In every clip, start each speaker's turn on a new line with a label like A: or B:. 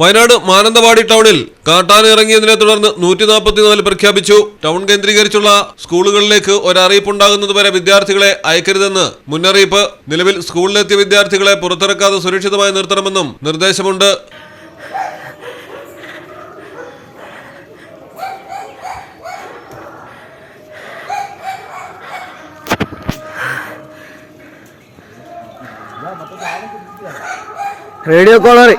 A: വയനാട് മാനന്തവാടി ടൗണിൽ കാട്ടാന ഇറങ്ങിയതിനെ തുടർന്ന് നൂറ്റി നാൽപ്പത്തിനാല് പ്രഖ്യാപിച്ചു. ടൗൺ കേന്ദ്രീകരിച്ചുള്ള സ്കൂളുകളിലേക്ക് ഒരറിയിപ്പുണ്ടാകുന്നതുവരെ വിദ്യാർത്ഥികളെ അയക്കരുതെന്ന് മുന്നറിയിപ്പ്. നിലവിൽ സ്കൂളിലെത്തിയ വിദ്യാർത്ഥികളെ പുറത്തിറക്കാതെ സുരക്ഷിതമായി നിർത്തണമെന്നും നിർദ്ദേശമുണ്ട്.
B: റേഡിയോ കോളർ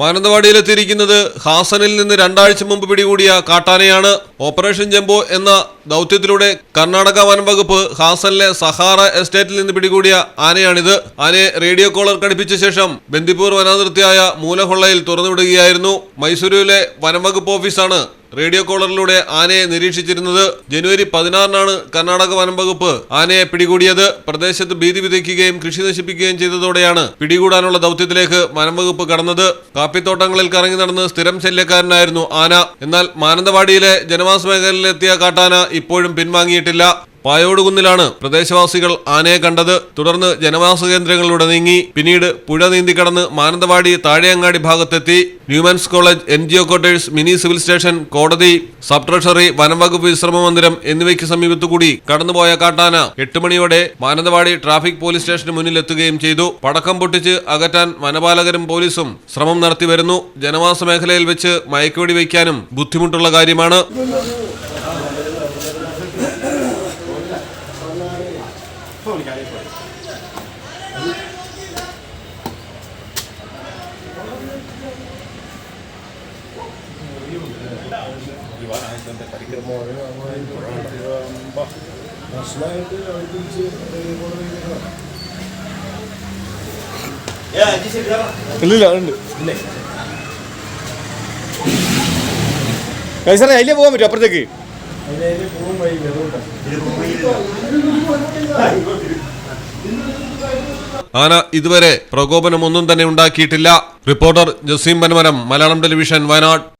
A: മാനന്തവാടിയിലെത്തിയിരിക്കുന്നത് ഹാസനിൽ നിന്ന് രണ്ടാഴ്ച മുമ്പ് പിടികൂടിയ കാട്ടാനയാണ് ഓപ്പറേഷൻ ജംബോ എന്ന ദൗത്യത്തിലൂടെ കർണാടക വനംവകുപ്പ് ഹാസനിലെ സഹാറ എസ്റ്റേറ്റിൽ നിന്ന് പിടികൂടിയ ആനയാണിത്. ആനയെ റേഡിയോ കോളർ ഘടിപ്പിച്ച ശേഷം ബന്ദിപ്പൂർ വനാതിർത്തിയായ മൂലഹൊള്ളയിൽ തുറന്നുവിടുകയായിരുന്നു. മൈസൂരുവിലെ വനംവകുപ്പ് ഓഫീസാണ് റേഡിയോ കോളറിലൂടെ ആനയെ നിരീക്ഷിച്ചിരുന്നത് ജനുവരി പതിനാറിനാണ് കർണാടക വനം വകുപ്പ് ആനയെ പിടികൂടിയത്. പ്രദേശത്ത് ഭീതി വിതയ്ക്കുകയും കൃഷി നശിപ്പിക്കുകയും ചെയ്തതോടെയാണ് പിടികൂടാനുള്ള ദൗത്യത്തിലേക്ക് വനം വകുപ്പ് കടന്നത്. കാപ്പിത്തോട്ടങ്ങളിൽ കറങ്ങി നടന്ന് സ്ഥിരം ശല്യക്കാരനായിരുന്നു ആന. എന്നാൽ മാനന്തവാടിയിലെ ജനവാസ മേഖലയിലെത്തിയ കാട്ടാന ഇപ്പോഴും പിൻവാങ്ങിയിട്ടില്ല. പായോടുകുന്നിലാണ് പ്രദേശവാസികൾ ആനയെ കണ്ടത്. തുടർന്ന് ജനവാസ കേന്ദ്രങ്ങളിലൂടെ നീങ്ങി പിന്നീട് പുഴ നീന്തി കടന്ന് Mananthavady Thazheyangadi ഭാഗത്തെത്തി. Newman's college N G O quarters mini civil station കോടതി സബ് ട്രഷറി വനംവകുപ്പ് വിശ്രമ മന്ദിരം എന്നിവയ്ക്ക് സമീപത്തുകൂടി കടന്നുപോയ കാട്ടാന എട്ട് മണിയോടെ മാനന്തവാടി ട്രാഫിക് പോലീസ് സ്റ്റേഷന് മുന്നിലെത്തുകയും ചെയ്തു. പടക്കം പൊട്ടിച്ച് അകറ്റാൻ വനപാലകരും പോലീസും ശ്രമം നടത്തി വരുന്നു. ജനവാസ മേഖലയിൽ വെച്ച് മയക്കുവെടി വയ്ക്കാനും ബുദ്ധിമുട്ടുള്ള കാര്യമാണ്.
B: ഇല്ലില്ല ഉണ്ട് സാറേ അതിലേ പോകാൻ പറ്റും അപ്പുറത്തേക്ക്?
A: ആന ഇതുവരെ പ്രകോപനമൊന്നും തന്നെ ഉണ്ടാക്കിയിട്ടില്ല. Reporter Jaseem Panamaram Malayalam television Wayanad.